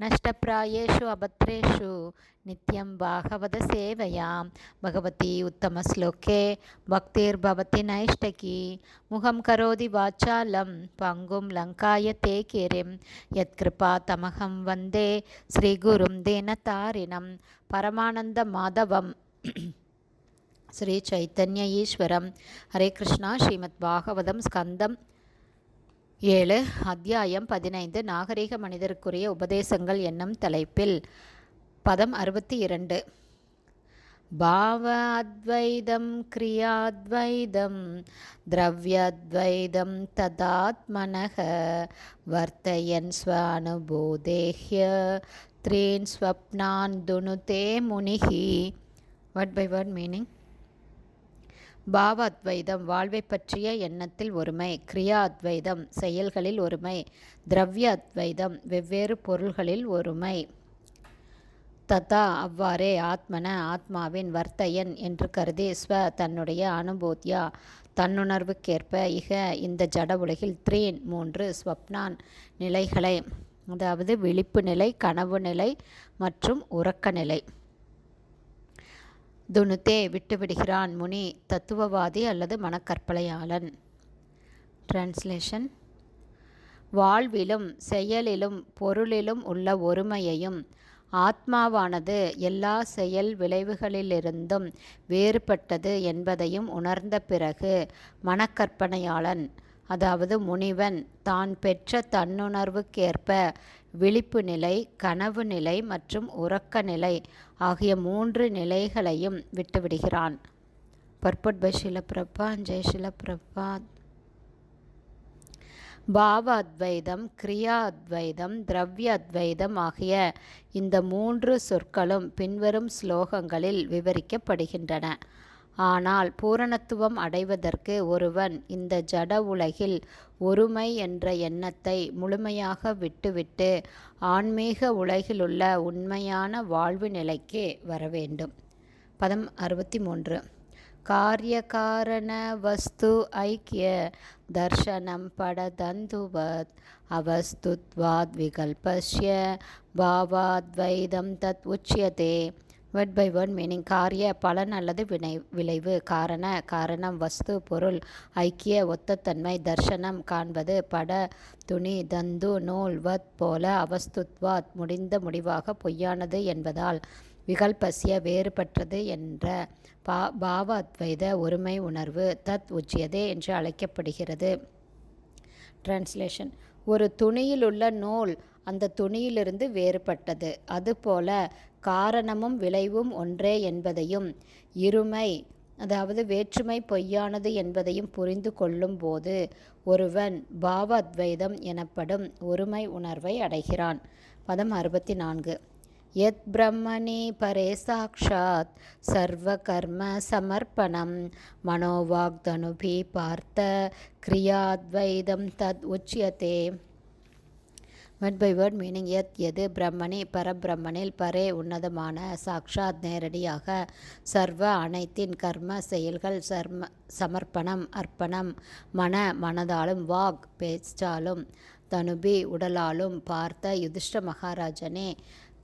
உதீரயேத் நஷ்டப்பிராயேஷு அபத்ரேஷு நித்யம் பாகவத சேவையாம் பகவதி உத்தமஸ்லோகே பக்திர்பவதி நைஷ்டகி முகம் கரோதி வாச்சாலம் பங்கும் லங்காய தே கிரிம் யத்கிருபா தமகம் வந்தே ஸ்ரீகுரும் தேனதாரிணம் பரமானந்த மாதவம் ஸ்ரீ சைத்தன்ய ஈஸ்வரம் ஹரே கிருஷ்ணா ஸ்ரீமத் பாகவதம் ஸ்கந்தம் ஏழு அத்தியாயம் பதினைந்து நாகரிக மனிதருக்குரிய உபதேசங்கள் என்னும் தலைப்பில் பதம் அறுபத்தி இரண்டு பாவ அத்வைதம் கிரியாத்வைதம் திரவியத்வைதம் ததாத்மனக வர்த்தயன் ஸ்வானுபோதேஹ்ய த்ரீன் ஸ்வப்னான் துணுதே முனிகி. வட் பை வட் மீனிங் பாவ அத்வைதம் வாழ்வை பற்றிய எண்ணத்தில் ஒருமை கிரியா அத்வைதம் செயல்களில் ஒருமை திரவிய அத்வைதம் வெவ்வேறு பொருள்களில் ஒருமை. ததா அவ்வாறே ஆத்மன ஆத்மாவின் வர்த்தையன் என்று கருதி ஸ்வ தன்னுடைய அனுபூத்தியா தன்னுணர்வுக்கேற்ப இக இந்த ஜட உலகில் த்ரீன் மூன்று ஸ்வப்னான் நிலைகளை அதாவது விழிப்பு நிலை கனவு நிலை மற்றும் உறக்க நிலை. துணுத்தே விட்டுவிடுகிறான் முனி தத்துவவாதி அல்லது மனக்கற்பலையாளன். டிரான்ஸ்லேஷன் வாழ்விலும் செயலிலும் பொருளிலும் உள்ள ஒருமையையும் ஆத்மாவானது எல்லா செயல் விளைவுகளிலிருந்தும் வேறுபட்டது என்பதையும் உணர்ந்த பிறகு மனக்கற்பனையாளன் அதாவது முனிவன் தான் பெற்ற தன்னுணர்வுக்கேற்ப விழிப்பு நிலை கனவு நிலை மற்றும் உறக்க நிலை ஆகிய மூன்று நிலைகளையும் விட்டுவிடுகிறான். பர்பட் பை ஷிலப்பிரபா ஜெய் ஷிலப்பிரபாத் பாவ அத்வைதம் கிரியா அத்வைதம் திரவிய அத்வைதம் ஆகிய இந்த மூன்று சொற்களும் பின்வரும் ஸ்லோகங்களில் விவரிக்கப்படுகின்றன. ஆனால் பூரணத்துவம் அடைவதற்கு ஒருவன் இந்த ஜட உலகில் ஒருமை என்ற எண்ணத்தை முழுமையாக விட்டுவிட்டு ஆன்மீக உலகிலுள்ள உண்மையான வாழ்வு நிலைக்கு வர வேண்டும். பதம் அறுபத்தி மூன்று காரியகாரண வஸ்து ஐக்கிய தர்ஷனம் படதந்துவத் அவஸ்துத்வாத் விகல்பஸ்ய பாவாத்வைதம் தத் உச்சியதே வேர்ட் பை வேர்ட் மீனிங் காரிய பலன் அல்லது வினை விளைவு. காரண காரணம் வஸ்து பொருள். ஐக்கிய ஒத்தத்தன்மை தர்ஷனம் காண்பது பட துணி தந்து நூல் வத் போல அவஸ்துத்வாத் முடிந்த முடிவாக பொய்யானது என்பதால் விகல்பசிய வேறுபட்டது என்ற பா பாவ அத்வைத ஒருமை உணர்வு தத் உச்சியதே என்று அழைக்கப்படுகிறது. டிரான்ஸ்லேஷன் ஒரு துணியிலுள்ள நூல் அந்த துணியிலிருந்து வேறுபட்டது. அதுபோல காரணமும் விளைவும் ஒன்றே என்பதையும் இருமை அதாவது வேற்றுமை பொய்யானது என்பதையும் புரிந்து கொள்ளும்போது ஒருவன் பாவாத்வைதம் எனப்படும் ஒருமை உணர்வை அடைகிறான். பதம் அறுபத்தி நான்கு யத் பிரம்மணி பரே சாட்சாத் சர்வ கர்ம சமர்ப்பணம். மனோவாக்தனுபி பார்த்த கிரியாத்வைதம் தத் உச்சியதே. வேர்ட் பை வேர்ட் மீனிங் எத் எது பிரம்மணி பரபிரம்மனில் பரே உன்னதமான சாக்ஷாத் நேரடியாக சர்வ அனைத்தின் கர்ம செயல்கள் சர்ம சமர்ப்பணம் அர்ப்பணம் மன மனதாலும் வாக் பேச்சாலும் தனுபி உடலாலும் பார்த்த யுதிஷ்ட மகாராஜனே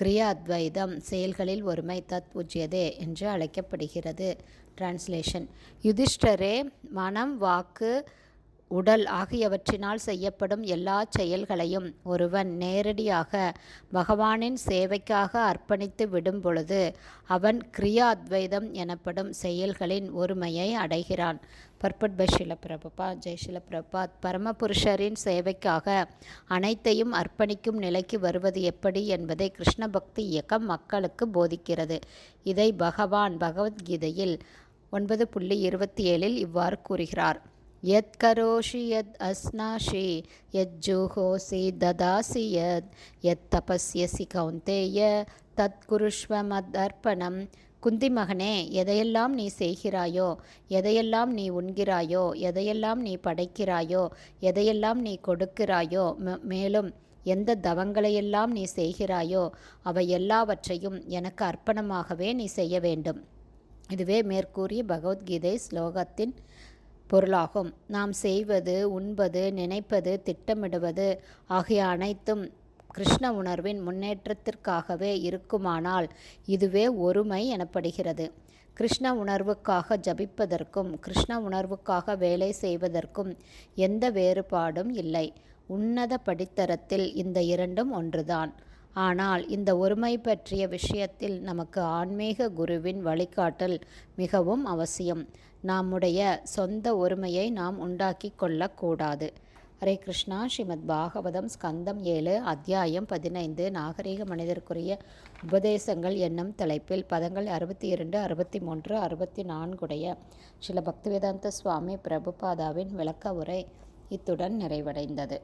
கிரியாத்வைதம் செயல்களில் ஒருமை தத் பூஜ்யதே என்று அழைக்கப்படுகிறது. டிரான்ஸ்லேஷன் யுதிஷ்டரே மனம் வாக்கு உடல் ஆகியவற்றினால் செய்யப்படும் எல்லா செயல்களையும் ஒருவன் நேரடியாக பகவானின் சேவைக்காக அர்ப்பணித்து விடும் பொழுது அவன் கிரியாத்வைதம் எனப்படும் செயல்களின் ஒருமையை அடைகிறான். பர்பட் பை ஷிலப்பிரபா ஜெய் ஷிலப்பிரபாத் பரமபுருஷரின் சேவைக்காக அனைத்தையும் அர்ப்பணிக்கும் நிலைக்கு வருவது எப்படி என்பதை கிருஷ்ண பக்தி இயக்கம் மக்களுக்கு போதிக்கிறது. இதை பகவான் பகவத்கீதையில் ஒன்பது புள்ளி இருபத்தி ஏழில் இவ்வாறு கூறுகிறார். யத் கரோஷி யத் அஸ்னாஷி யத் ஜூஹோசி ததாசி யத் யத் தபஸ்யசி கௌந்தேய தத் குருஷ்வ மத் அர்ப்பணம் குந்தி மகனே எதையெல்லாம் நீ செய்கிறாயோ எதையெல்லாம் நீ உண்கிறாயோ எதையெல்லாம் நீ படைக்கிறாயோ எதையெல்லாம் நீ கொடுக்கிறாயோ மேலும் எந்த தவங்களையெல்லாம் நீ செய்கிறாயோ அவை எல்லாவற்றையும் எனக்கு அர்ப்பணமாகவே நீ செய்ய வேண்டும். இதுவே மேற்கூறிய பகவத்கீதை ஸ்லோகத்தின் பொருளாகும். நாம் செய்வது உண்பது நினைப்பது திட்டமிடுவது ஆகிய அனைத்தும் கிருஷ்ண உணர்வின் முன்னேற்றத்திற்காகவே இருக்குமானால் இதுவே ஒருமை எனப்படுகிறது. கிருஷ்ண உணர்வுக்காக ஜபிப்பதற்கும் கிருஷ்ண உணர்வுக்காக வேலை செய்வதற்கும் எந்த வேறுபாடும் இல்லை. உன்னத படித்தரத்தில் இந்த இரண்டும் ஒன்றுதான். ஆனால் இந்த ஒருமை பற்றிய விஷயத்தில் நமக்கு ஆன்மீக குருவின் வழிகாட்டல் மிகவும் அவசியம். நம்முடைய சொந்த ஒருமையை நாம் உண்டாக்கி கொள்ளக்கூடாது. ஹரே கிருஷ்ணா. ஸ்ரீமத் பாகவதம் ஸ்கந்தம் ஏழு அத்தியாயம் பதினைந்து. நாகரீக மனிதருக்குரிய உபதேசங்கள் என்னும் தலைப்பில் பதங்கள் அறுபத்தி இரண்டு அறுபத்தி மூன்று அறுபத்தி நான்குடைய சில பக்திவேதாந்த சுவாமி பிரபுபாதாவின் விளக்க உரை இத்துடன் நிறைவடைந்தது.